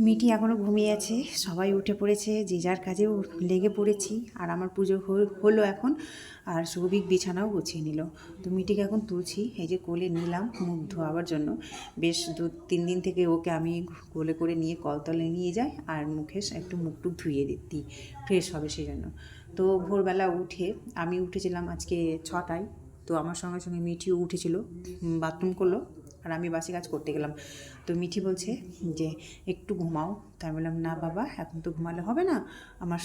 মিটি এখনও ঘুমিয়ে আছে, সবাই উঠে পড়েছে, যে যার কাজেও লেগে পড়েছি, আর আমার পুজো হল- এখন, আর সৌভিক বিছানাও গুছিয়ে নিল। তো মিটিকে এখন তুলছি, এই যে কোলে নিলাম মুখ ধোয়াবার জন্য। বেশ দু, তিন দিন থেকে ওকে আমি কোলে করে নিয়ে কলতলে নিয়ে যাই, আর মুখে একটু মুখটুক ধুয়ে দিই, ফ্রেশ হবে সেই জন্য। তো ভোরবেলা উঠে আমি উঠেছিলাম আজকে ছটায়, তো আমার সঙ্গে সঙ্গে মিটিও উঠেছিল বাথরুম করল। আর আমি বাসি কাজ করতে গেলাম। তো মিঠি বলছে যে, একটু ঘুমাও। তাই আমি বললাম, না বাবা, এখন তো ঘুমালে হবে না। আমার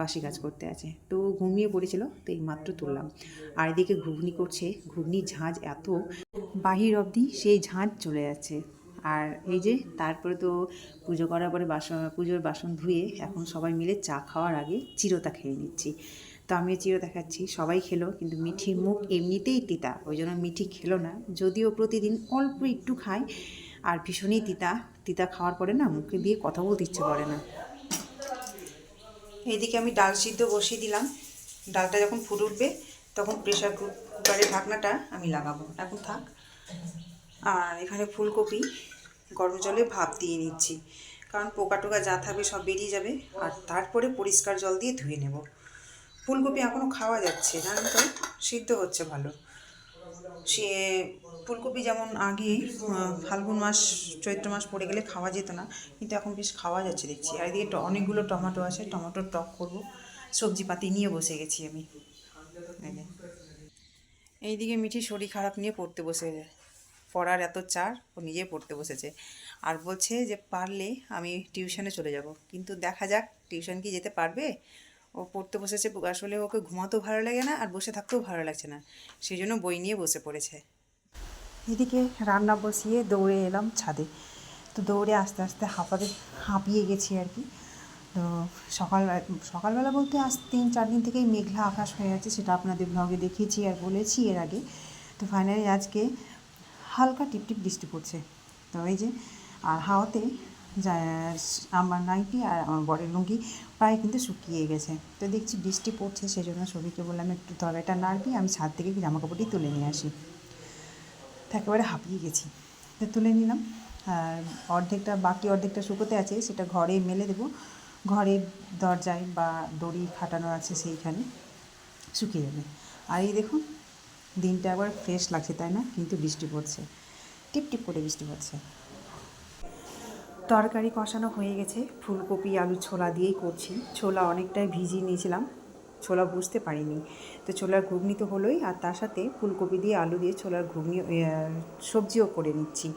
বাসি কাজ করতে আছে। তো ঘুমিয়ে পড়েছিল, তো এই মাত্র তুললাম। আর এদিকে ঘুগনি করছে, ঘুগনির ঝাঁজ এত, বাহির অবধি সেই ঝাঁজ চলে যাচ্ছে। আর এই যে, তারপরে তো পুজো করার পরে বাসন, পুজোর বাসন ধুয়ে এখন সবাই মিলে চা খাওয়ার আগে চিরতা খেয়ে নিচ্ছি। তো আমিও চিরতা দেখাচ্ছি, সবাই খেলো, কিন্তু মিঠির মুখ এমনিতেই তিতা, ওই জন্য মিঠি খেলো না, যদিও প্রতিদিন অল্প একটু খায়, আর ভীষণই তিতা তিতা খাওয়ার পরে না মুখে দিয়ে কথা বলতে ইচ্ছে করে না। এদিকে আমি ডাল সিদ্ধ বসিয়ে দিলাম, ডালটা যখন ফুটে উঠবে, তখন প্রেশার কুকারের ঢাকনাটা আমি লাগাবো, এখন থাক। আর এখানে ফুলকপি, গরম জলে ভাপ দিয়ে নিচ্ছি, কারণ পোকা টোকা যা থাকবে সব বেরিয়ে যাবে, আর তারপরে পরিষ্কার জল দিয়ে ধুয়ে নেব। ফুলকপি এখনও খাওয়া যাচ্ছে, জানেন তো? সিদ্ধ হচ্ছে ভালো। সে ফুলকপি যেমন আগে ফাল্গুন মাস, চৈত্র মাস পড়ে গেলে খাওয়া যেত না, কিন্তু এখন বেশ খাওয়া যাচ্ছে দেখছি। আর এদিকে অনেকগুলো টমেটো আছে, টমেটোর টক করব। সবজিপাতি নিয়ে বসে গেছি আমি। এইদিকে মিঠি শরীর খারাপ নিয়ে পড়তে বসে পড়ার এত চার, ও নিজে পড়তে বসেছে। আর বলছে যে, পারলে আমি টিউশনে চলে যাব। কিন্তু দেখা যাক, টিউশন কি যেতে পারবে? ও পড়তে বসেছে, আসলে ওকে ঘুমাতেও ভালো লাগে না আর বসে থাকতেও ভালো লাগছে না। সেই জন্য বই নিয়ে বসে পড়েছে। এদিকে রান্না বসিয়ে দৌড়ে এলাম ছাদে। তো দৌড়ে আস্তে আস্তে হাঁপাতে হাঁপিয়ে গেছি আর কি। তো সকাল, সকালবেলা বলতে আজ তিন চার দিন থেকেই মেঘলা আকাশ হয়ে আছে, সেটা আপনাদের ব্লগে দেখিয়েছি আর বলেছি এর আগে। তো ফাইনালি আজকে হালকা টিপটিপ বৃষ্টি পড়ছে। তো এই যে, আর হাওয়াতে আমার নাইটি আর আমার বরের লুঙ্গি প্রায় কিন্তু শুকিয়ে গেছে। তো দেখছি বৃষ্টি পড়ছে সেই জন্য ছবিকে বললাম, একটু তরকারিটা নাড়বি, আমি ছাদ থেকে জামা কাপড়টি তুলে নিয়ে আসি। তো একেবারে হাঁপিয়ে গেছি। তো তুলে নিলাম। আর অর্ধেকটা, বাকি অর্ধেকটা শুকোতে আছে, সেটা ঘরে মেলে দেবো। ঘরের দরজায় বা দড়ি খাটানো আছে সেইখানে শুকিয়ে যাবে। আর এই দেখুন, দিনটা আবার ফ্রেশ লাগছে, তাই না? কিন্তু বৃষ্টি পড়ছে। টিপ টিপ করে বৃষ্টি পড়ছে। তরকারি কষানো হয়ে গেছে। ফুলকপি আলু ছোলা দিয়েই করছি। ছোলা অনেকটাই ভিজিয়ে নিয়েছিলাম। ছোলা বুঝতে পারিনি। তো ছোলার ঘুগনি তো হলোই, আর তার সাথে ফুলকপি দিয়ে আলু দিয়ে ছোলার ঘুগনি সবজিও করে নিচ্ছি।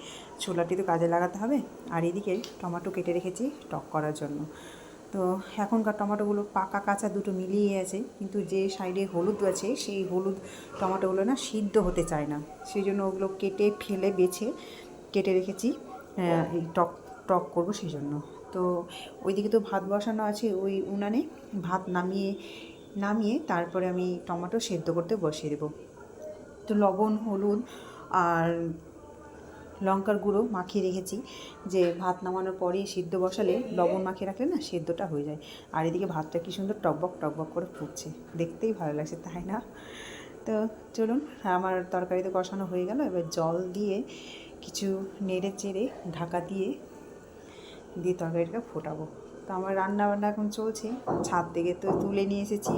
ছোলাটি তো কাজে লাগাতে হবে, আর এদিকে টমেটো কেটে রেখেছি টক করার জন্য। তো এখনকার টমেটোগুলো পাকা কাঁচা দুটো মিলিয়ে আছে, কিন্তু যে সাইডে হলুদ আছে, সেই হলুদ টমেটোগুলো না সিদ্ধ হতে চায় না। সেই জন্য ওগুলো কেটে, ফেলে, বেছে, কেটে রেখেছি এই টক টক করব সেই জন্য। তো ওইদিকে তো ভাত বসানো আছে ওই উনানে। ভাত নামিয়ে নামিয়ে তারপরে আমি টমেটো সেদ্ধ করতে বসিয়ে দেবো। তো লবণ, হলুদ আর লঙ্কার গুঁড়ো মাখিয়ে রেখেছি যে ভাত নামানোর পরে সিদ্ধ বসালে লবণ মাখিয়ে রাখলে না সেদ্ধটা হয়ে যায়। আর এদিকে ভাতটা কি সুন্দর টকবক টকবক করে ফুটছে। দেখতেই ভালো লাগছে, তাই না? তো চলুন, আমার তরকারিতে কষানো হয়ে গেল। এবার জল দিয়ে কিছু নেড়ে চেড়ে ঢাকা দিয়ে দিয়ে তরকারিটা ফোটাবো। তো আমার রান্না বান্না এখন চলছে। ছাদ থেকে তো তুলে নিয়ে এসেছি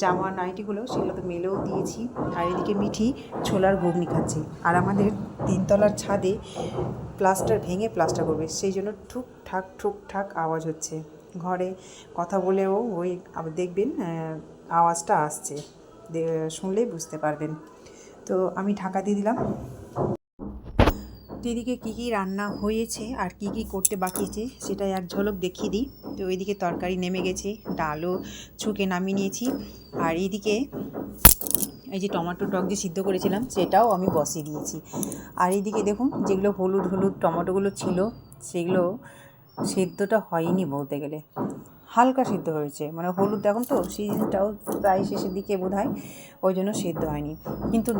জামা নাইটিগুলো, সেগুলো তো মেলেও দিয়েছি। আর এদিকে মিঠি ছোলার ঘুগনি খাচ্ছে। আর আমাদের তিনতলার ছাদে প্লাস্টার ভেঙে প্লাস্টার করবে। সেই জন্য ঠুকঠাক ঠুকঠাক আওয়াজ হচ্ছে। ঘরে কথা বলেও ওই দেখবেন আওয়াজটা আসছে। শুনলেই বুঝতে পারবেন। তো আমি ঢাকা দিয়ে দিলাম। তো এদিকে কী কী রান্না হয়েছে আর কি কি করতে বাকি আছে এক ঝলক দেখিয়ে দিই। তো ওইদিকে তরকারি নেমে গেছে, ডালও ছুঁকে নামিয়ে নিয়েছি। আর এইদিকে এই যে টমেটো টক যে সিদ্ধ করেছিলাম সেটাও আমি বসিয়ে দিয়েছি। আর এইদিকে দেখুন যেগুলো হলুদ হলুদ টমেটোগুলো ছিল, সেগুলো সেদ্ধটা হয়নি বলতে গেলে। হালকা সিদ্ধ হয়েছে। মানে হলুদ এখন তো, সিজনটাও প্রায় শেষের দিকে বোধ হয় ওই জন্য সেদ্ধ হয়নি। কিন্তু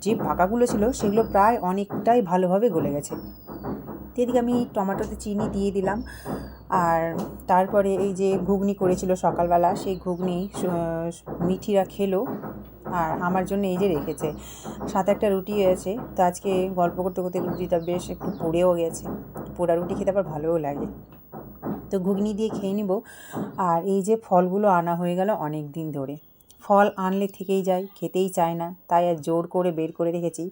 যে পাকাগুলো ছিল, সেগুলো প্রায় অনেকটাই ভালোভাবে গলে গেছে। এদিকে আমি টমেটোতে চিনি দিয়ে দিলাম। আর তারপরে এই যে ঘুগনি করেছিল সকালবেলা, সেই ঘুগনি মিঠিরা খেলো। আর আমার জন্য এই যে রেখেছে। সাথে একটা রুটি আছে তো আজকে গল্প করতে করতে রুটিটা বেশ একটু পড়েও গেছে। পোড়া রুটি খেতে আবার ভালোও লাগে। তো ঘুগনি দিয়ে খেয়ে নিব। আর এই যে ফলগুলো আনা হয়ে গেল অনেক দিন ধরে। ফল আনলে থেকেই যায়, খেতেই চায় না। তাই আর জোর করে বের করে রেখেছি।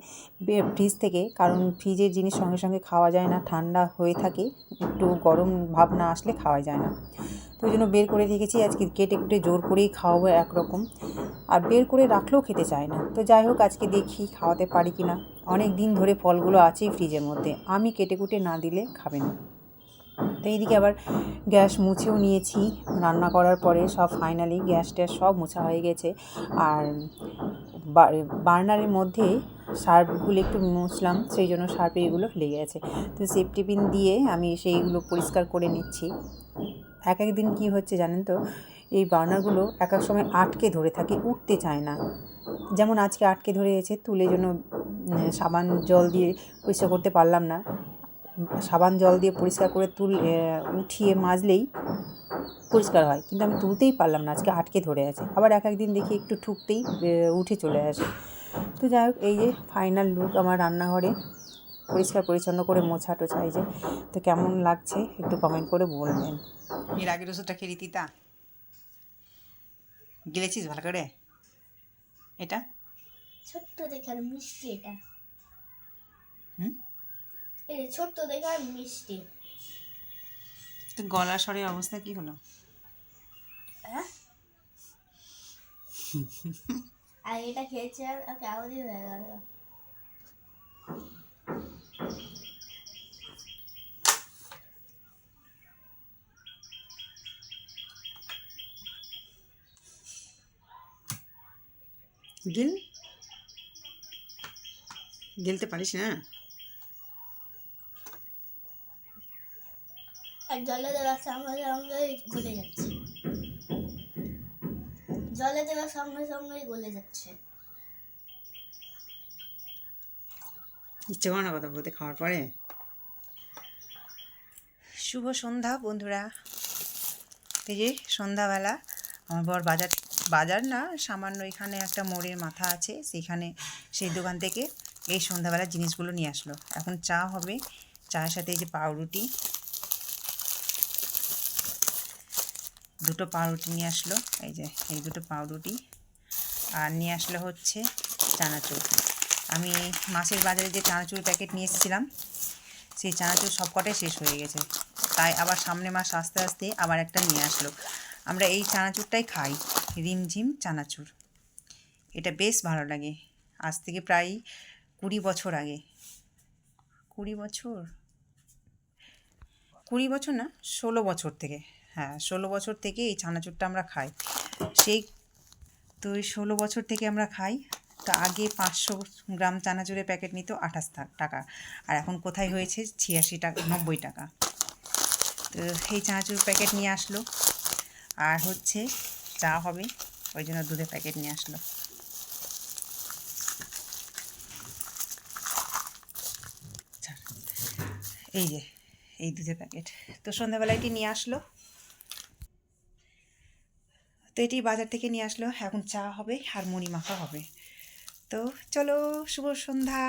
ফ্রিজ থেকে। কারণ ফ্রিজের জিনিস সঙ্গে সঙ্গে খাওয়া যায় না, ঠান্ডা হয়ে থাকে। একটু গরম ভাব না আসলে খাওয়া যায় না। তো ওই জন্য বের করে রেখেছি। আজকে কেটে কুটে জোর করেই খাওয়াবো একরকম। আর বের করে রাখলেও খেতে চায় না। তো যাই হোক, আজকে দেখি খাওয়াতে পারি কি না অনেক দিন ধরে ফলগুলো আছেই ফ্রিজের মধ্যে। আমি কেটে কুটে না দিলে খাবে না। তো এইদিকে আবার গ্যাস মুছেও নিয়েছি। রান্না করার পরে সব ফাইনালি গ্যাস ট্যাস সব মোছা হয়ে গেছে। আর বার্নারের মধ্যে সার্ফগুলো একটু মুছলাম, সেই জন্য সার্ফে এগুলো লেগে গেছে। তো সেফটি পিন দিয়ে আমি সেইগুলো পরিষ্কার করে নিচ্ছি। এক এক দিন কী হচ্ছে জানেন তো, এই বার্নারগুলো এক এক সময় আটকে ধরে থাকে, উঠতে চায় না। যেমন আজকে আটকে ধরে গেছে তুলে জন্য সাবান জল দিয়ে পরিষ্কার করতে পারলাম না। সাবান জল দিয়ে পরিষ্কার করে তুল উঠিয়ে মাজলেই পরিষ্কার হয়। কিন্তু আমি তুলতেই পারলাম না আজকে আটকে ধরে আছে। আবার এক একদিন দেখি একটু ঠুকতেই উঠে চলে আসে। তো যাই হোক এই যে ফাইনাল লুক আমার রান্নাঘরে। পরিষ্কার পরিচ্ছন্ন করে মোছা টোছা এই যে। তো কেমন লাগছে একটু কমেন্ট করে বলবেন। এর আগের ওষুধটা খেলি তিতা? গেলেছিস ভালো করে? এটা? ছোট্ট দেখে আর মিষ্টি এটা। হুম? এই ছোট্ট দেখে আর মিষ্টি। তো গলা স্বরের অবস্থা কি হলো? হ্যাঁ? আর এটা খেয়েছে আর কেমনই হয়ে গেল গিল? গিলতে পারিস না? আর জলে দেওয়ার সঙ্গে সঙ্গে গলে যাচ্ছে। জলে দেওয়ার সঙ্গে সঙ্গেই গলে যাচ্ছে। ইচ্ছে করে না কথা বলতে, খাওয়ার পরে? শুভ সন্ধ্যা বন্ধুরা। এই যে সন্ধ্যাবেলা, আমার বর বাজার বাজার না, সামান্য এখানে একটা মোড়ের মাথা আছে, সেখানে সেই দোকান থেকে এই সন্ধ্যাবেলা জিনিসগুলো নিয়ে আসলো। এখন চা হবে, চায়ের সাথে এই যে পাউরুটি দুটো পাউরুটি নিয়ে আসলো, এই যে, এই দুটো পাউরুটি। আর নিয়ে আসলো হচ্ছে চানাচুর। আমি মাছের বাজারে যে চানাচুর প্যাকেট নিয়ে এসেছিলাম, সেই চানাচুর সবকটাই শেষ হয়ে গেছে। তাই আবার সামনে মাস আস্তে আস্তে আবার একটা নিয়ে আসলো। আমরা এই চানাচুরটাই খাই, রিমঝিম চানাচুর। এটা বেশ ভালো লাগে। আজ থেকে প্রায় কুড়ি বছর আগে। কুড়ি বছর? কুড়ি বছর না, ষোলো বছর থেকে। হ্যাঁ ষোলো বছর থেকে এই চানাচুরটা আমরা খাই। সেই তো ওই ষোলো বছর থেকে আমরা খাই। তো আগে পাঁচশো গ্রাম চানাচুরের প্যাকেট নিত আঠাশ টাকা। আর এখন কোথায় হয়েছে? ছিয়াশি টাকা, নব্বই টাকা। তো এই চানাচুর প্যাকেট নিয়ে আসলো। আর হচ্ছে চা হবে, ওই জন্য দুধের প্যাকেট নিয়ে আসলো। এই যে, এই দুধের প্যাকেট। তো সন্ধ্যাবেলা এটি নিয়ে আসলো। তো এটি বাজার থেকে নিয়ে আসলো। এখন চা হবে আর মুড়ি মাখা হবে। তো চলো, শুভ সন্ধ্যা।